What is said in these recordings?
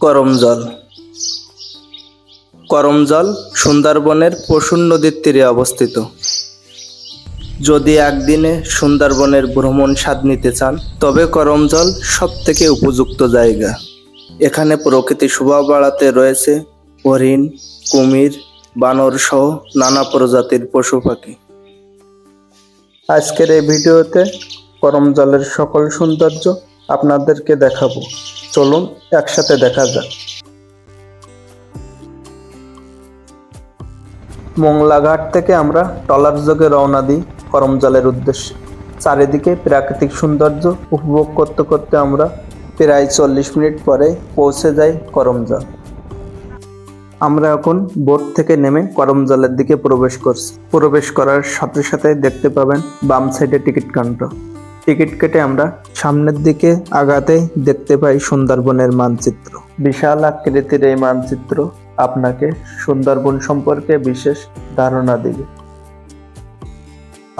করমজল করমজল সুন্দরবনের পশুর নদীর তীরে অবস্থিত। যদি একদিনে সুন্দরবনের ভ্রমণ স্বাদ নিতে চান, তবে করমজল সব থেকে উপযুক্ত জায়গা। এখানে প্রকৃতি শোভা বাড়াতে রয়েছে হরিণ, কুমির, বানর সহ নানা প্রজাতির পশু পাখি। আজকের এই ভিডিওতে করমজলের সকল সৌন্দর্য আপনাদেরকে দেখাবো। চলুন, একসাথে দেখা যাক। মোংলাঘাট থেকে আমরা টলার যোগে রওনা দিই করমজলের উদ্দেশ্যে। চারিদিকে প্রাকৃতিক সৌন্দর্য উপভোগ করতে করতে আমরা প্রায় চল্লিশ মিনিট পরে পৌঁছে যাই করমজল। আমরা এখন বোট থেকে নেমে করমজলের দিকে প্রবেশ করছি। প্রবেশ করার সাথে সাথে দেখতে পাবেন বাম সাইডে টিকিট কাউন্টার। টিকিট কেটে আমরা সামনের দিকে আগাতেই দেখতে পাই সুন্দরবনের মানচিত্র। বিশাল আকৃতির এই মানচিত্র আপনাকে সুন্দরবন সম্পর্কে বিশেষ ধারণা দিবে।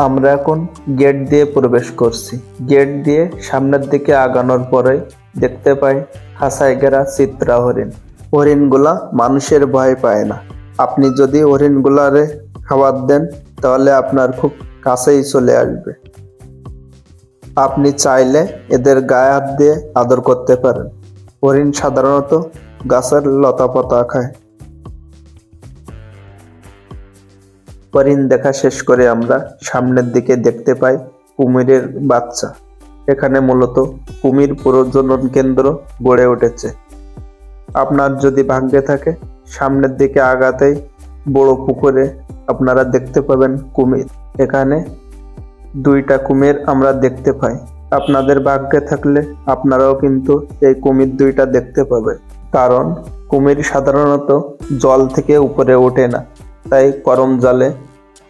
আমরা এখন গেট দিয়ে প্রবেশ করছি। গেট দিয়ে সামনের দিকে আগানোর পরে দেখতে পাই খাসায় ঘেরা চিত্রা হরিণ। হরিণগুলা মানুষের ভয় পায় না। আপনি যদি হরিণগুলারে খাবার দেন, তাহলে আপনার খুব কাছেই চলে আসবে। আপনি চাইলে এদের গায়ে হাত দিয়ে আদর করতে পারেন। হরিণ সাধারণত গাছের লতা পাতা খায়। হরিণ দেখা শেষ করে আমরা সামনের দিকে দেখতে পাই কুমিরের বাচ্চা। এখানে মূলত কুমির প্রজনন কেন্দ্র গড়ে উঠেছে। আপনার যদি ভাগ্যে থাকে, সামনের দিকে আগাতেই বড় পুকুরে আপনারা দেখতে পাবেন কুমির। এখানে দুইটা কুমির আমরা দেখতে পাই। আপনাদের ভাগ্যে থাকলে আপনারাও কিন্তু এই কুমির দুইটা দেখতে পাবে। কারণ কুমির সাধারণত জল থেকে উপরে ওঠে না। তাই করম জালে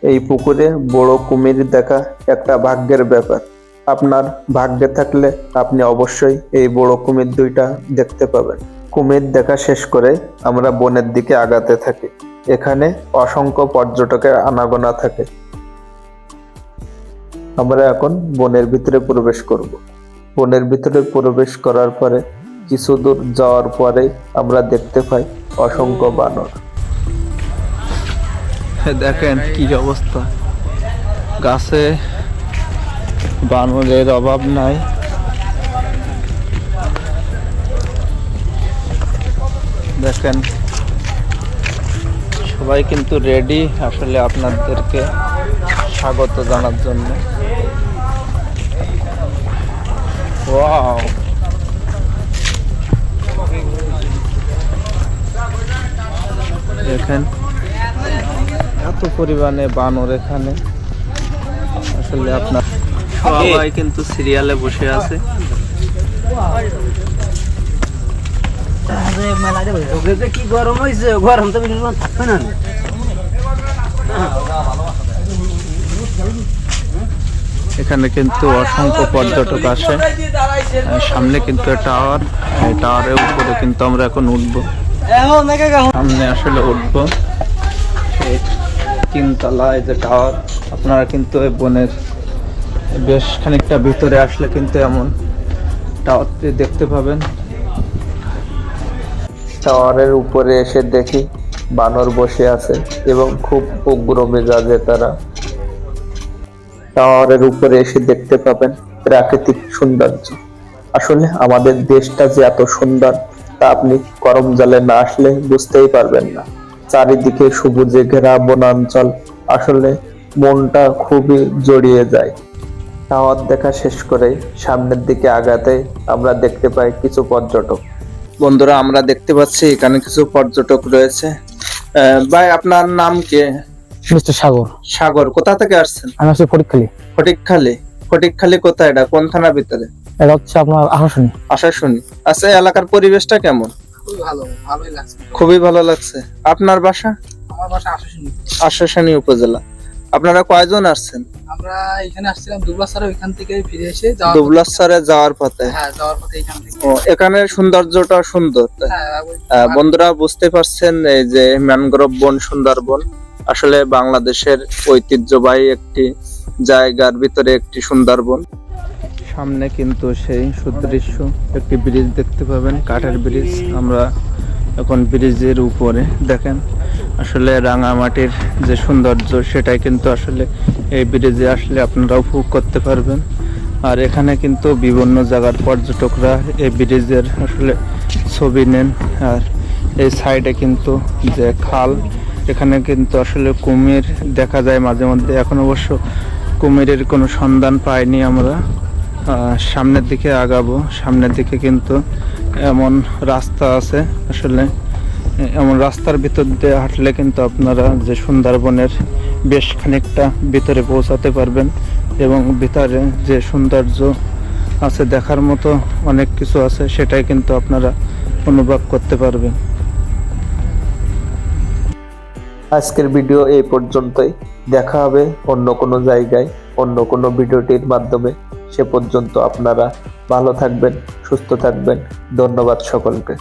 এই পুকুরে বড় কুমির দেখা একটা ভাগ্যের ব্যাপার। আপনার ভাগ্যে থাকলে আপনি অবশ্যই এই বড় কুমির দুইটা দেখতে পাবেন। কুমির দেখা শেষ করে আমরা বনের দিকে আগাতে থাকি। এখানে অসংখ্য পর্যটকের আনাগোনা থাকে। আমরা এখন বনের ভিতরে প্রবেশ করব। বনের ভিতরে প্রবেশ করার পরে কিছু দূর যাওয়ার পরে আমরা দেখতে পাই অসংখ্য বানর। দেখেন কি অবস্থা। গাছে বানরের অভাব নাই। দেখেন, সবাই কিন্তু রেডি আসলে আপনাদেরকে স্বাগত জানার জন্য। ওয়াও দেখেন, এত পরিমাণে বানর এখানে। আসলে আপনার সবাই কিন্তু সিরিয়ালে বসে আছে। কি গরম হয়েছে গরম তো না। এখানে কিন্তু অসংখ্য পর্যটক আসে। সামনে কিন্তু টাওয়ার টাওয়ারের উপরে কিন্তু আমরা এখন উঠবো। সামনে আসলে উঠবো। তিনতলা এই যে টাওয়ার, আপনারা কিন্তু বনের বেশ খানিকটা ভিতরে আসলে কিন্তু এমন টাওয়ারটি দেখতে পাবেন। টাওয়ারের উপরে এসে দেখি বানর বসে আছে এবং খুব উগ্র মেজাজে তারা। টাওয়ারের উপরে এসে দেখতে পাবেন প্রাকৃতিক সৌন্দর্য। আসলে আমাদের দেশটা যে এত সুন্দর, তা আপনি করম জলে না আসলে বুঝতেই পারবেন না। চারিদিকে সবুজে ঘেরা বনাঞ্চল, আসলে মনটা খুবই জড়িয়ে যায়। টাওয়ার দেখা শেষ করে সামনের দিকে আগাতে আমরা দেখতে পাই কিছু পর্যটক। বন্ধুরা, আমরা দেখতে পাচ্ছি এখানে কিছু পর্যটক রয়েছে। ভাই, আপনার নাম কি? মিস্টার সাগর। সাগর কোথা থেকে আসছেন? আমি আছি ফটিকখালি। ফটিকখালী? ফটিকখালী কোথায়? এটা কোন থানার ভিতরে? এটা হচ্ছে আপনার আকাশনী আশা শুনি আচ্ছা এই এলাকার পরিবেশটা কেমন? ভালো ভালোই লাগছে। খুবই ভালো লাগছে। আপনার বাসা? আমার বাসা আশাশুনি। উপজেলা। আপনারা কয়জন আসছেন? আমরা এখানে আসছিলাম দুবলাসারে ওইখান থেকে ফিরে এসে যাওয়ার দুবলাসরে যাওয়ার পথে? হ্যাঁ যাওয়ার পথে এখান থেকে। ও এখানে সৌন্দর্যটা সুন্দর। হ্যাঁ বন্ধুরা বুঝতে পারছেন এই যে ম্যানগ্রোভ বন সুন্দরবন। আসলে বাংলাদেশের ঐতিহ্যবাহী একটি জায়গার ভিতরে একটি সুন্দরবন। সামনে কিন্তু সেই সুদৃশ্য একটি ব্রিজ দেখতে পাবেন, কাঠের ব্রিজ। আমরা এখন ব্রিজের উপরে দেখেন, আসলে রাঙামাটির যে সৌন্দর্য, সেটাই কিন্তু আসলে এই ব্রিজে আসলে আপনারা উপভোগ করতে পারবেন। আর এখানে কিন্তু বিভিন্ন জায়গার পর্যটকরা এই ব্রিজের আসলে ছবি নেন। আর এই সাইডে কিন্তু যে খাল এখানে কিন্তু আসলে কুমির দেখা যায় মাঝে মধ্যে। এখন অবশ্য কুমিরের কোনো সন্ধান পাইনি আমরা। সামনের দিকে আগাবো। সামনের দিকে কিন্তু এমন রাস্তা আছে আসলে। এমন রাস্তার ভিতর দিয়ে হাঁটলে কিন্তু আপনারা যে সুন্দরবনের বেশ খানিকটা ভিতরে পৌঁছাতে পারবেন এবং ভিতরে যে সৌন্দর্য আছে দেখার মতো অনেক কিছু আছে, সেটাই কিন্তু আপনারা অনুভব করতে পারবেন। আজকের ভিডিও এই পর্যন্তই। দেখা হবে অন্য কোনো জায়গায়, অন্য কোনো ভিডিওটির মাধ্যমে। সে পর্যন্ত আপনারা ভালো থাকবেন, সুস্থ থাকবেন। ধন্যবাদ সকলকে।